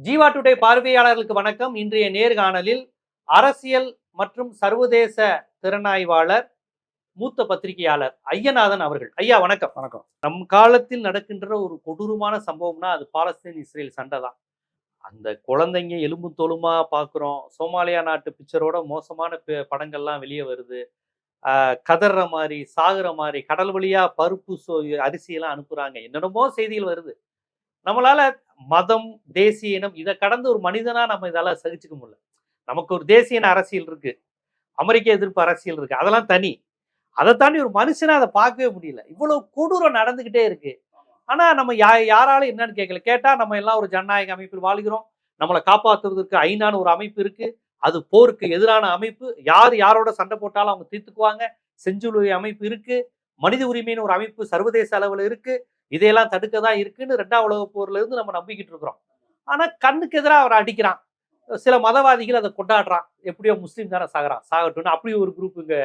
Jeeva today பார்வையாளர்களுக்கு வணக்கம். இன்றைய நேர்காணலில் அரசியல் மற்றும் சர்வதேச திறனாய்வாளர் மூத்த பத்திரிகையாளர் ஐயநாதன் அவர்கள். ஐயா வணக்கம். வணக்கம். நம் காலத்தில் நடக்கின்ற ஒரு கொடூரமான சம்பவம்னா அது பாலஸ்தீன் இஸ்ரேல் சண்டை தான். அந்த குழந்தைங்க எலும்பு தோலுமா பார்க்குறோம் சோமாலியா நாட்டு பிக்சரோட மோசமான படங்கள்லாம் வெளியே வருது. கதற மாதிரி சாகுற மாதிரி கடல் வழியா பருப்பு சோ அரிசியெல்லாம் அனுப்புறாங்க. என்னென்னமோ செய்திகள் வருது. நம்மளால மதம் தேசிய இனம் இதை கடந்து ஒரு மனிதனா நம்ம இதால சகிச்சுக்க முடியல. நமக்கு ஒரு தேசிய இன அரசியல் இருக்கு. அமெரிக்க எதிர்ப்பு அரசியல் இருக்கு. அதெல்லாம் தனி. அதை தாண்டி ஒரு மனுஷனா அதை பார்க்கவே முடியல. இவ்வளவு கொடூரம் நடந்துகிட்டே இருக்கு. ஆனா நம்ம யா யாராலும் என்னன்னு கேட்கல. கேட்டா நம்ம எல்லாம் ஒரு ஜனநாயக அமைப்பில் வாழ்கிறோம். நம்மளை காப்பாற்றுவதற்கு ஐநான்னு ஒரு அமைப்பு இருக்கு. அது போருக்கு எதிரான அமைப்பு. யார் யாரோட சண்டை போட்டாலும் அவங்க தீர்த்துக்குவாங்க. செஞ்சுலுவை அமைப்பு இருக்கு. மனித உரிமைன்னு ஒரு அமைப்பு சர்வதேச அளவில் இருக்கு. இதையெல்லாம் தடுக்க தான் இருக்குன்னு ரெண்டாம் உலக போர்ல இருந்து நம்ம நம்பிக்கிட்டு இருக்கிறோம். ஆனா கண்ணுக்கு எதிராக அவரை அடிக்கிறான். சில மதவாதிகள் அதை கொண்டாடுறான். எப்படியோ முஸ்லீம் தானே சாகுறான். சாகட்டும்னு அப்படி ஒரு குரூப் இங்க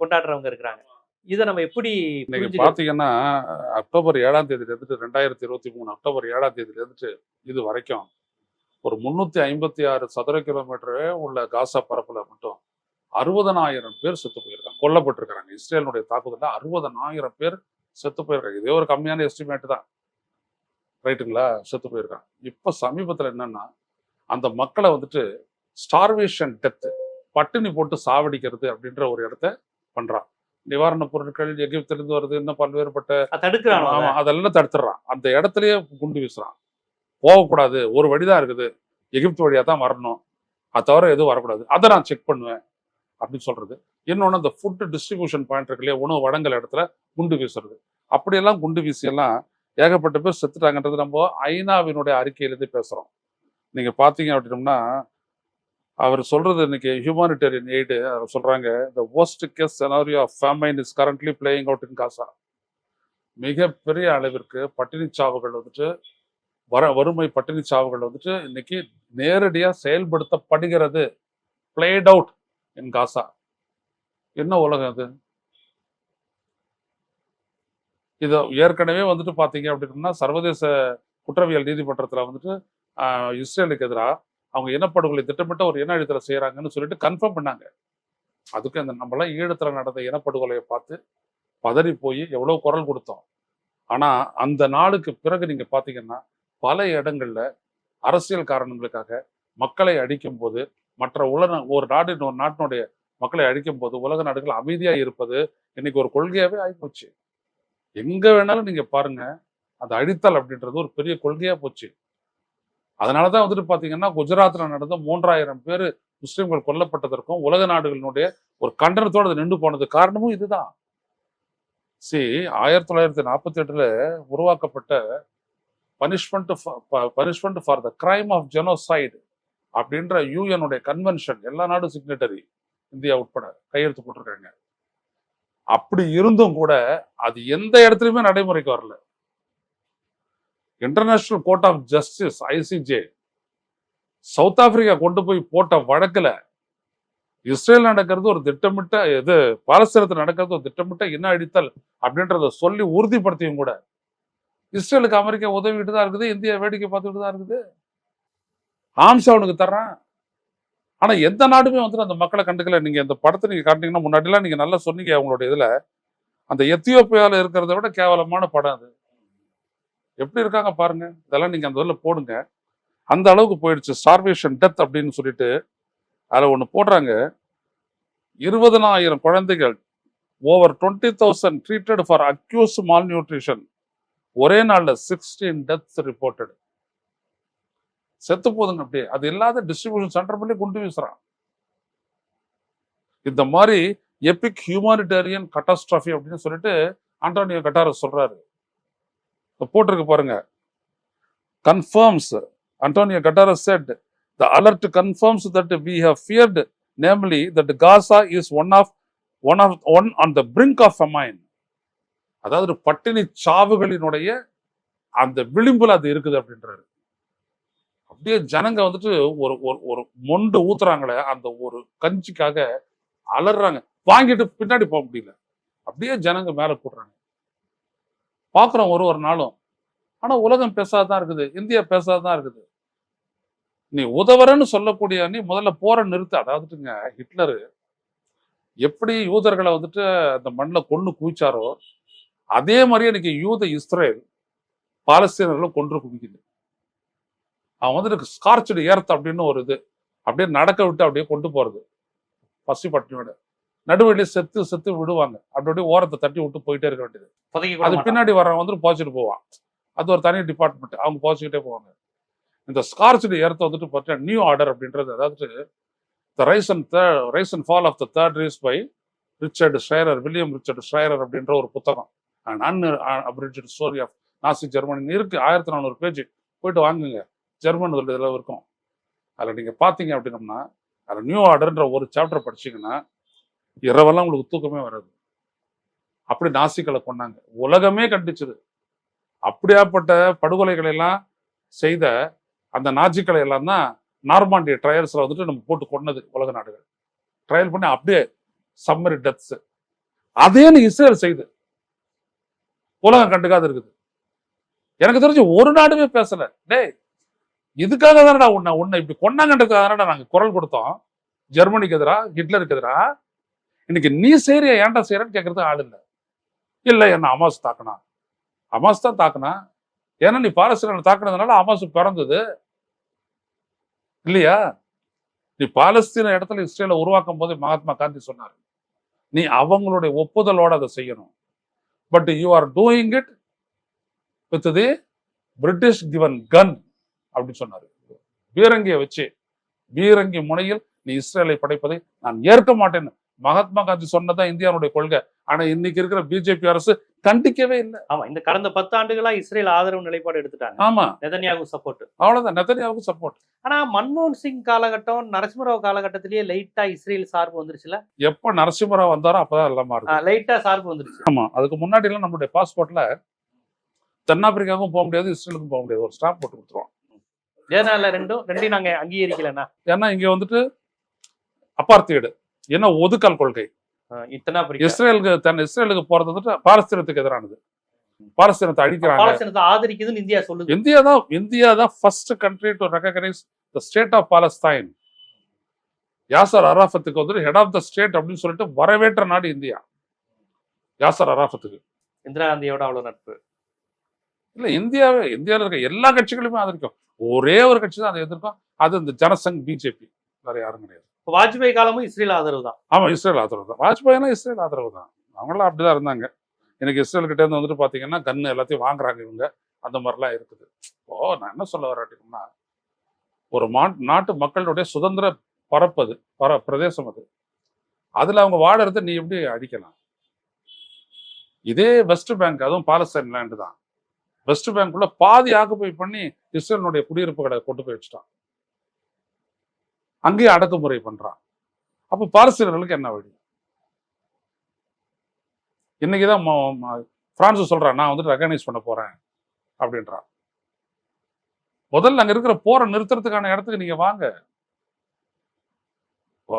கொண்டாடுறவங்க இருக்கிறாங்க. இதை நம்ம எப்படி? பாத்தீங்கன்னா அக்டோபர் ஏழாம் தேதியில இருந்துட்டு ரெண்டாயிரத்தி இருபத்தி மூணு அக்டோபர் ஏழாம் தேதியில இருந்துட்டு இது வரைக்கும் ஒரு முன்னூத்தி ஐம்பத்தி ஆறு சதுர கிலோமீட்டர் உள்ள காசா பரப்புல மட்டும் அறுபதனாயிரம் பேர் செத்து போயிருக்காங்க. கொல்லப்பட்டிருக்காங்க இஸ்ரேலுடைய தாக்குதல்ல அறுபதனாயிரம் பேர் செத்து போயிருக்காங்க. இதே ஒரு கம்மியான எஸ்டிமேட் தான். ரைட்டுங்களா செத்து போயிருக்காங்க. இப்ப சமீபத்துல என்னன்னா அந்த மக்களை வந்துட்டு ஸ்டார்வேஷன் டெத் பட்டினி போட்டு சாவடிக்கிறது அப்படின்ற ஒரு இடத்த பண்றான். நிவாரணப் பொருட்கள் எகிப்திலிருந்து வருது இன்னும் பல்வேறுபட்ட தடுக்கிறானோ ஆமா, அதை? அதெல்லாம் தடுத்துடுறான் அந்த இடத்துலயே குண்டு வீசுறான். போகக்கூடாது. ஒரு வழிதான் இருக்குது. எகிப்து வழியா தான் வரணும். அது தவிர எதுவும் வரக்கூடாது. அதை நான் செக் பண்ணுவேன் அப்படின்னு சொல்றது. இன்னொன்று அந்த ஃபுட் டிஸ்ட்ரிபியூஷன் பாயிண்ட் இருக்கு இல்லையா உணவு வழங்கல் இடத்துல குண்டு வீசுறது. அப்படியெல்லாம் குண்டு வீசியெல்லாம் ஏகப்பட்ட பேர் செத்துட்டாங்கன்றது நம்ம ஐநாவினுடைய அறிக்கையிலேருந்து பேசுகிறோம் நீங்கள் பார்த்தீங்க அப்படின்னம்னா அவர் சொல்றது இன்னைக்கு ஹியூமானிட்டேரியன் எய்டு அவர் சொல்றாங்க the worst case scenario of famine is currently playing out in Gaza மிகப்பெரிய அளவிற்கு பட்டினி சாவுகள் வந்துட்டு வர வறுமை பட்டினி சாவுகள் வந்துட்டு இன்னைக்கு நேரடியாக செயல்படுத்தப்படுகிறது. பிளேட் அவுட் இன் காசா என்ன உலகம் அது? இது ஏற்கனவே வந்துட்டு பார்த்தீங்க அப்படின்னா சர்வதேச குற்றவியல் நீதிமன்றத்துல வந்துட்டு ஆஹ், இஸ்ரேலுக்கு எதிராக அவங்க இனப்படுகொலை திட்டமிட்ட ஒரு இன அழித்தலை செய்யறாங்கன்னு சொல்லிட்டு கன்ஃபார்ம் பண்ணாங்க. அதுக்கு அந்த நம்மளாம் ஈழத்துல நடந்த இனப்படுகொலையை பார்த்து பதறி போய் எவ்வளவு குரல் கொடுத்தோம். ஆனா அந்த நாளுக்கு பிறகு நீங்க பாத்தீங்கன்னா பல இடங்கள்ல அரசியல் காரணங்களுக்காக மக்களை அடிக்கும் போது மற்ற உலக ஒரு நாடு ஒரு நாட்டினுடைய மக்களை அழிக்கும் போது உலக நாடுகள் அமைதியா இருப்பது இன்னைக்கு ஒரு கொள்கையாகவே ஆகிப்போச்சு எங்க வேணாலும் நீங்க பாருங்க அந்த அழித்தல் அப்படின்றது ஒரு பெரிய கொள்கையா போச்சு. அதனால தான் வந்துட்டு பார்த்தீங்கன்னா குஜராத்தில் நடந்த மூன்றாயிரம் பேர் முஸ்லீம்கள் கொல்லப்பட்டதற்கும் உலக நாடுகளினுடைய ஒரு கண்டனத்தோட அது நின்று போனது காரணமும் இதுதான். சி ஆயிரத்தி தொள்ளாயிரத்தி நாற்பத்தி எட்டுல உருவாக்கப்பட்ட punishment punishment for the crime of genocide அப்படின்ற யூஎனுடைய கன்வென்ஷன் எல்லா நாடும் சிக்னட்டரி இந்தியா உட்பட கையெழுத்து போட்டிருக்காங்க. அப்படி இருந்தும் கூட அது எந்த இடத்துலயுமே நடைமுறைக்கு வரல. International court of justice ICJ South Africa கொண்டு போய் போட்ட வழக்குல இஸ்ரேல் நடக்கிறது ஒரு திட்டமிட்ட இது பாலஸ்தீனத்தில் நடக்கிறது ஒரு திட்டமிட்ட இன அடித்தல் அப்படின்றத சொல்லி உறுதிப்படுத்தியும் கூட இஸ்ரேலுக்கு அமெரிக்கா உதவிட்டு தான் இருக்குது இந்தியா வேடிக்கை பார்த்துக்கிட்டு தான் இருக்குது. ஆம்ஸ் அவனுக்கு தர்றான். ஆனா எந்த நாடுமே வந்துட்டு அந்த மக்களை கண்டுக்கல. நீங்க இந்த படத்தை நீங்க காட்டினீங்கன்னா முன்னாடிலாம் நீங்க நல்லா சொன்னீங்க அவங்களுடைய இதுல. அந்த எத்தியோப்பியால இருக்கிறத விட கேவலமான படம் அது. எப்படி இருக்காங்க பாருங்க. இதெல்லாம் நீங்க அந்த இதில் போடுங்க. அந்த அளவுக்கு போயிடுச்சு. ஸ்டார்வேஷன் டெத் அப்படின்னு சொல்லிட்டு அதில் ஒன்று போடுறாங்க. இருபதனாயிரம் குழந்தைகள் over twenty thousand treated for acute malnutrition ஒரே நாளில் சிக்ஸ்டீன் டெத்ஸ் ரிப்போர்ட்டடு செத்து போதுங்க அப்படியே. அது இல்லாத டிஸ்ட்ரிபியூஷன் சென்டர் பண்ணி குண்டு வீசுறான் இந்த மாதிரி எபிக் ஹியூமானிட்டேரியன் கட்டாஸ்ட்ராஃபி அப்படின்னு சொல்லிட்டு ஆண்டோனியோ கட்டாரஸ் சொல்றாரு. போட்டிருக்கு பாருங்க. Confirms Antonio Guterres set the alert confirms that we have feared namely that Gaza is one of one of one on the brink of famine அதாவது பட்டினி சாவுகளினுடைய அந்த விளிம்புல அது இருக்குது அப்படின்றாரு. அப்படியே ஜனங்க வந்துட்டு ஒரு ஒரு ஒரு மொண்டு ஊத்துறாங்களே அந்த ஒரு கஞ்சிக்காக அலறாங்க. வாங்கிட்டு பின்னாடி போக முடியல. அப்படியே ஜனங்க மேல கூடுறாங்க. பார்க்குறோம் ஒரு ஒரு நாளும். ஆனா உலகம் பேசாதான் இருக்குது. இந்தியா பேசாதான் இருக்குது. நீ உதவரன்னு சொல்லக்கூடிய நீ முதல்ல போற நிறுத்து. அதாவதுங்க ஹிட்லரு எப்படி யூதர்களை வந்துட்டு அந்த மண்ணில் கொண்டு குவிச்சாரோ அதே மாதிரியே இன்னைக்கு யூத இஸ்ரேல் பாலஸ்தீனர்களை கொன்று குவிக்குது. அவன் வந்துட்டு ஸ்கார்ச்சு ஏர்த் அப்படின்னு ஒரு இது. அப்படியே நடக்க விட்டு அப்படியே கொண்டு போறது. பசி பட்டினியோட. நடுவழியில செத்து செத்து விடுவாங்க. அப்படி அப்படியே ஓரத்தை தட்டி விட்டு போயிட்டே இருக்க வேண்டியது. அது. பின்னாடி வர்றவன் வந்துட்டு போச்சுட்டு போவான் அது ஒரு தனி டிபார்ட்மெண்ட் அவங்க போச்சுக்கிட்டே போவாங்க. இந்த ஸ்கார்ச்சு ஏர்த்த வந்துட்டு பார்த்தா நியூ ஆர்டர் அப்படின்றது அதாவது the rise and rise and fall of the third Reich by Richard Shirer William Richard Shirer அப்படின்ற ஒரு புத்தகம். An abridged story of Nazi Germany இருக்கு ஆயிரத்தி நானூறு பேஜ் போயிட்டு வாங்குங்க. ஜெர்மன் இதில் இருக்கும். அதில் நீங்கள் பார்த்தீங்க அப்படின்னம்னா அதில் நியூ ஆர்டர்ன்ற ஒரு சாப்டர் படிச்சீங்கன்னா இரவெல்லாம் உங்களுக்கு தூக்கமே வராது. அப்படி நாசிக்களை கொண்டாங்க உலகமே கண்டிச்சது. அப்படியாப்பட்ட படுகொலைகளை எல்லாம் செய்த அந்த நாஜிக்களை எல்லாம் தான் நார்மாண்டிய ட்ரையல்ஸில் வந்துட்டு நம்ம போட்டு கொன்னது உலக நாடுகள். ட்ரையல் பண்ணி அப்படியே சம்மரி டெத்ஸ் அதேன்னு இஸ்ரேல் செய்து. உலகம் கண்டுக்காது இருக்குது. எனக்கு தெரிஞ்சு ஒரு நாடுமே பேசல. டேய் இதுக்காக தானடா உன்னை உன்னை இப்படி கொண்டாங்கன்றதுக்காக தானடா நாங்கள் குரல் கொடுத்தோம். ஜெர்மனிக்கு எதிரா ஹிட்லருக்கு எதிரா? இன்னைக்கு நீ செய்யறிய ஏன்டா செய்யறன்னு கேட்கறது ஆள் இல்லை. இல்லை என்ன அமாஸ் தாக்கினா? அமாஸ் தான் தாக்குனா? ஏன்னா நீ பாலஸ்தீன தாக்குனதுனால அமாஸ் பிறந்தது. இல்லையா? நீ பாலஸ்தீன இடத்துல இஸ்ரேலை உருவாக்கும் போது மகாத்மா காந்தி சொன்னார். நீ அவங்களுடைய ஒப்புதலோட அதை செய்யணும். But you are doing it with the British given gun அப்படின்னு சொன்னாரு. பீரங்கியை வச்சு பீரங்கி முனையில் நீ இஸ்ரேலை படைப்பதை நான் ஏற்க மாட்டேன்னு. மகாத்மா காந்தி சொன்னதான் இந்தியாவுடைய கொள்கை. ஆனா இன்னைக்கு இருக்கிற பிஜேபி அரசு கண்டிக்கவே இல்லை. ஆமா இந்த கடந்த பத்து ஆண்டுகளா இஸ்ரேல் ஆதரவு நிலைப்பாடு எடுத்துட்டாங்க. ஆமா. நெதன்யாகு சப்போர்ட் அவ்வளவுதான். நெத்தனியாவுக்கு சப்போர்ட் ஆனா மன்மோகன் சிங் காலகட்டம் நரசிம்மராவ் காலகட்டத்திலேயே லைட்டா இஸ்ரேல் சார்பு வந்துருச்சுல? எப்ப நரசிம்மராவ் வந்தாரோ அப்பதான் எல்லாம் மாறுது. லைட்டா சார்பு வந்துருச்சு. ஆமா. அதுக்கு முன்னாடி எல்லாம் நம்மளுடைய பாஸ்போர்ட்ல தென்னாப்பிரிக்காவுக்கும் போக முடியாது இஸ்ரேலுக்கும் போக முடியாது. ஒரு ஸ்டாம்ப் போட்டு கொடுத்துருவோம் ஏனால ரெண்டும்? ரெண்டையும் நாங்க அங்கீகரிக்கலன்னா ஏன்னா இங்க வந்துட்டு அப்பார்த்தியடு என்ன ஒதுக்கல் கொள்கை. இஸ்ரேலுக்கு தன் இஸ்ரேலுக்கு போறது வந்துட்டு பாலஸ்தீனத்துக்கு எதிரானது. பாலஸ்தீனத்தை அழிக்கிறாங்க. ஆதரிக்குதுன்னு இந்தியா சொல்லுது. இந்தியா தான் இந்தியா தான் first country to recognise the state of Palestine Yasser அராஃபத்துக்கு வந்துட்டு ஹெட் ஆஃப் த ஸ்டேட் அப்படின்னு சொல்லிட்டு வரவேற்ற நாடு இந்தியா. யாசர் அராஃபத்துக்கு. இந்திரா காந்தியோட அவ்வளவு நட்பு. இல்ல இந்தியாவே இந்தியாவில் இருக்க எல்லா கட்சிகளுமே ஆதரிக்கும். ஒரே ஒரு கட்சி தான் அதை எதிர்க்கும். அது இந்த ஜனசங் பிஜேபி வேற யாரும் கிடையாது. வாஜ்பாய் காலமும் இஸ்ரேல் ஆதரவு தான். ஆமா இஸ்ரேல் ஆதரவு தான். வாஜ்பாய்னா இஸ்ரேல் ஆதரவு தான். அவங்களாம் அப்படிதான் இருந்தாங்க. எனக்கு இஸ்ரேல் கிட்ட இருந்து வந்துட்டு பாத்தீங்கன்னா கன்னு எல்லாத்தையும் வாங்குறாங்க இவங்க. அந்த மாதிரிலாம் இருக்குது. இப்போ நான் என்ன சொல்ல வரேன்னா ஒரு மா நாட்டு மக்களுடைய சுதந்திர பரப்பது பர பிரதேசம் அது. அதுல அவங்க வாழறத நீ எப்படி அடிக்கலாம் இதே வெஸ்ட் பேங்க் அதுவும் பாலஸ்தீன் லேண்டு தான். வெஸ்ட் பேங்க்குள்ள பாதி ஆக்குப்பை பண்ணி இஸ்ரேலினுடைய குடியிருப்புகளை கொண்டு போய் வச்சுட்டான். அங்கேயே அடக்குமுறை பண்றான். அப்ப பாரசீகர்களுக்கு என்ன வழி? இன்னைக்குதான் பிரான்ஸ் சொல்றான் நான் வந்துட்டு ரெகனைஸ் பண்ண போறேன் அப்படின்றான். முதல்ல அங்க இருக்கிற போரை நிறுத்துறதுக்கான இடத்துக்கு நீங்க வாங்க. இப்போ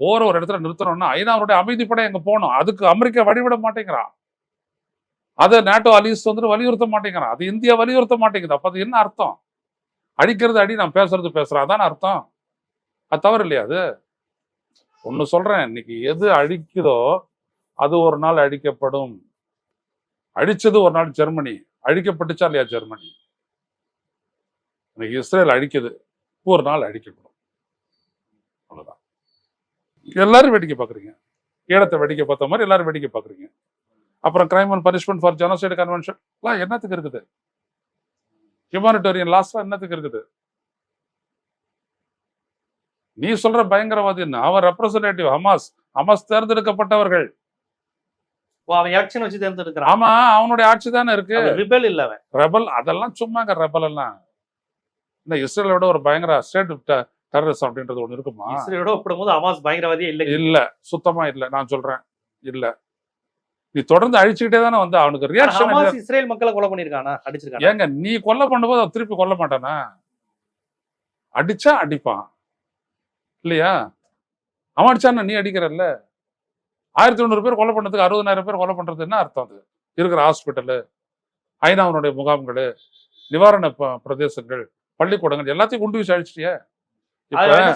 போற ஒரு இடத்துல நிறுத்தணும்னா ஐநாவுடைய அமைதிப்படை அங்க போகணும். அதுக்கு அமெரிக்கா வழிவிட மாட்டேங்கிறான். அதை நேட்டோ அலிஸ் வந்துட்டு வலியுறுத்த மாட்டேங்கிறான். அது இந்தியா வலியுறுத்த மாட்டேங்குது. அப்போ அது என்ன அர்த்தம்? அடிக்கிறது அடி நான் பேசுறது பேசுறேன். அர்த்தம். அது தவறு இல்லையா அது? ஒன்று சொல்றேன். இன்னைக்கு எது அழிக்குதோ அது ஒரு நாள் அழிக்கப்படும். அழிச்சது ஒரு நாள் ஜெர்மனி. அழிக்கப்பட்டுச்சா இல்லையா ஜெர்மனி? இன்னைக்கு இஸ்ரேல் அழிக்குது. ஒரு நாள் அழிக்கப்படும். அவ்வளோதான் எல்லாரும் வேடிக்கை பார்க்குறீங்க ஈழத்தை வேடிக்கை பார்த்த மாதிரி எல்லாரும் வேடிக்கை பார்க்குறீங்க அப்புறம் crime and punishment for genocide convention எல்லாம் என்னத்துக்கு இருக்குது? ஹியூமானிட்டேரியன் லாஸ்லாம் என்னத்துக்கு இருக்குது? நீ சொல்ற பயங்கரவாதி என்ன? அவன் ரெப்ரசன்டேட்டிவ் ஹமாஸ் ஹமாஸ் தேர்ந்தெடுக்கப்பட்டவர்கள். அவன் எலெக்ஷன் வச்சு தேர்ந்தெடுக்கிறான். ஆமா அவனுடைய ஆட்சி தானே இருக்கு. ரிபல் இல்ல அவன். ரெபல் அதெல்லாம் சும்மாங்க ரெபல் எல்லாம். இந்த இஸ்ரேலை விட ஒரு பயங்கர ஸ்டேட் டெரரிசம் அப்படின்றது ஒண்ணு இருக்குமா? இஸ்ரேலோட ஒப்பிடும்போது அமாஸ் பயங்கரவாதியே இல்லை இல்ல சுத்தமா இல்ல. நான் சொல்றேன் இல்ல. நீ தொடர்ந்து அழிச்சுக்கிட்டே தானே வந்து அவனுக்கு ரியாக்ஷன் இஸ்ரேல் மக்களை கொலை பண்ணிருக்கானா அடிச்சிருக்கானா? ஏங்க நீ கொல்லை பண்ணும்போது அவன் திருப்பி கொல்ல மாட்டானா? அடிச்சா அடிப்பான். இல்லையா? அவன் அடிச்சான்னா நீ அடிக்கிறல்ல. ஆயிரத்தி தொண்ணூறு பேர் கொலை பண்ணதுக்கு அறுபதாயிரம் பேர் கொலை பண்றது என்ன அர்த்தம் அது? இருக்கிற ஹாஸ்பிட்டலு ஐநாவனுடைய முகாம்கள் நிவாரண பிரதேசங்கள் பள்ளிக்கூடங்கள் எல்லாத்தையும் குண்டு வீசி அழிச்சிட்டியே.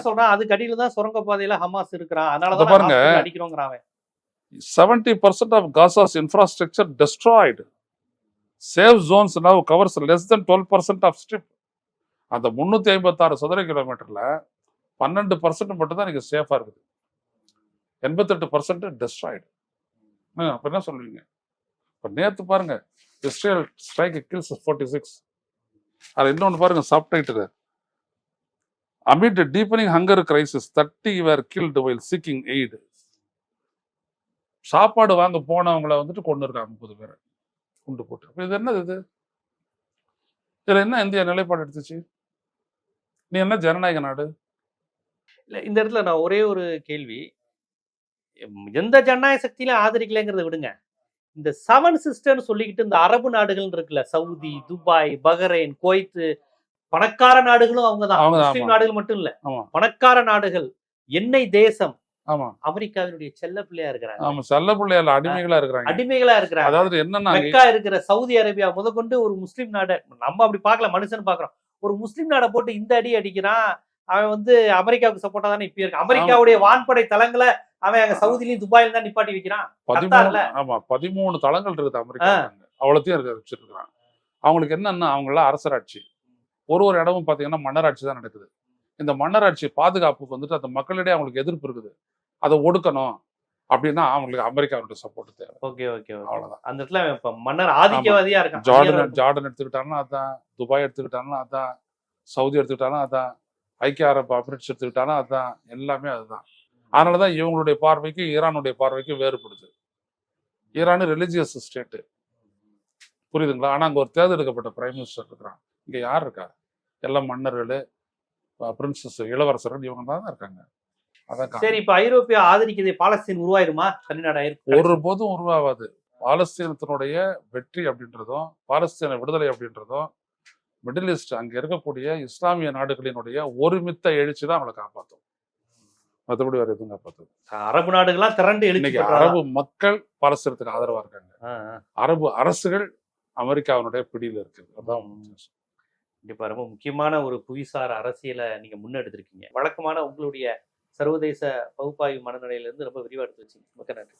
சொல்றான் அதுக்கு அடியில தான் சுரங்க பாதையில ஹமாஸ் இருக்கிறான். பாருங்க. பாருங்க அடிக்கிறோங்கிறான் அவன் seventy percent of Gaza's infrastructure destroyed safe zones now covers less than twelve percent of strip அந்த முந்நூற்றி ஐம்பத்தாறு சதுர கிலோமீட்டரில் பன்னெண்டு பர்சன்ட் மட்டும் தான் நீங்கள் சேஃபாக இருக்குது. எண்பத்தெட்டு பர்சன்ட் டெஸ்ட்ராய்டு அப்போ என்ன சொல்லுவீங்க? இப்போ நேற்று பாருங்க Israel strike kills forty six அது இன்னொன்று பாருங்க subtitle amid deepening hunger crisis thirty were killed while seeking aid சாப்பாடு வாங்க போனவங்கள வந்துட்டு கொண்டு இருக்காங்க முப்பது பேரை. குண்டு போட்டு. அப்ப இது என்னது இது? இதுல என்ன இந்தியா நிலைப்பாடு எடுத்துச்சு? நீ என்ன ஜனநாயக நாடு? இல்ல இந்த இடத்துல நான் ஒரே ஒரு கேள்வி. எந்த ஜனநாயக சக்தியிலும் ஆதரிக்கலைங்கிறத விடுங்க. இந்த செவன் சிஸ்டர்னு சொல்லிக்கிட்டு இந்த அரபு நாடுகள் இருக்குல்ல சவுதி துபாய் பஹ்ரைன் குவைத்து பணக்கார நாடுகளும் அவங்க தான் முஸ்லிம். நாடுகள் மட்டும் இல்ல. பணக்கார நாடுகள் எண்ணெய் தேசம் ஆமா. அமெரிக்காவினுடைய செல்ல பிள்ளையா இருக்கிறாங்க. ஆமா செல்ல பிள்ளையால அடிமைகளா இருக்கிறாங்க. அடிமைகளா இருக்கிறாங்க. அதாவது என்னன்னா மெக்கா இருக்கிற சவுதி அரேபியா முதற்கொண்டு ஒரு முஸ்லிம் நாடு நம்ம அப்படி பார்க்கல மனுஷன் பாக்குறோம் ஒரு முஸ்லிம் நாடை போட்டு இந்த அடி அடிக்கிறான் அவன் வந்து அமெரிக்காவுக்கு சப்போர்ட்டா தானே இப்ப இருக்கு அமெரிக்காவுடைய வான்படை தளங்களை அவன் அங்க சவுதிலையும் துபாயில தான் நிப்பாட்டி வைக்கிறான். ஆமா பதிமூணு தளங்கள் இருக்குது அமெரிக்கா அவ்வளோத்தையும் இருக்க அவங்களுக்கு என்னன்னா அவங்களாம் அரசராட்சி. ஒரு ஒரு இடமும் பார்த்தீங்கன்னா மன்னராட்சி தான் நடக்குது. இந்த மன்னராட்சி பாதுகாப்புக்கு வந்துட்டு அந்த மக்களிடையே அவங்களுக்கு எதிர்ப்பு இருக்குது. அதை ஒடுக்கணும் அப்படின்னா அவங்களுக்கு அமெரிக்காவுடைய சப்போர்ட் தேவை. ஓகே ஓகே அவ்வளவுதான். அந்த இடத்துல இப்ப மன்னர் ஆதிக்கவாதியா இருக்கான். ஜார்டன் ஜார்டன் எடுத்துக்கிட்டாலும் அதான் துபாய் எடுத்துக்கிட்டாலும் அதான் சவுதி எடுத்துக்கிட்டாலும் அதான் ஐக்கிய அரபு அமிரேட்ஸ் எடுத்துக்கிட்டாலும் அதான் எல்லாமே அதுதான். அதனால தான் இவங்களுடைய பார்வைக்கு ஈரானுடைய பார்வைக்கு வேறுபடுது. ஈரான் ரிலிஜியஸ் ஸ்டேட்டு புரியுதுங்களா? ஆனால் அங்கே ஒரு தேர்ந்தெடுக்கப்பட்ட பிரைம் மினிஸ்டர் இருக்கிறான். இங்கே யார் இருக்கா? எல்லாம் மன்னர்கள் பிரின்சஸ் இளவரசர்கள் இவங்க தான் இருக்காங்க. அதான் சரி. இப்ப ஐரோப்பியா ஆதரிக்குது பாலஸ்தீன் உருவாயிருமா? தனிநாடாயிருக்கு ஒரு போதும் உருவாகாது பாலஸ்தீனத்தினுடைய வெற்றி அப்படின்றதும் பாலஸ்தீன விடுதலை அப்படின்றதும் மிடில் ஈஸ்ட் அங்க இருக்கக்கூடிய இஸ்லாமிய நாடுகளினுடைய ஒருமித்த எழுச்சி தான் அவங்களை காப்பாற்றும் மற்றபடி வேற எதுவும் காப்பாற்றும் அரபு நாடுகள்லாம் திரண்டு இன்னைக்கு. அரபு மக்கள் பாலஸ்தீனத்துக்கு ஆதரவா இருக்காங்க. அரபு அரசுகள் அமெரிக்காவினுடைய பிடியில இருக்கு. அதான் கண்டிப்பா ரொம்ப முக்கியமான ஒரு புவிசார் அரசியலை நீங்க முன்னெடுத்திருக்கீங்க. வழக்கமான உங்களுடைய சர்வதேச பகுப்பாய்வு மனநிலையிலிருந்து ரொம்ப விரிவா எடுத்து வச்சீங்க. மிக்க நன்றி.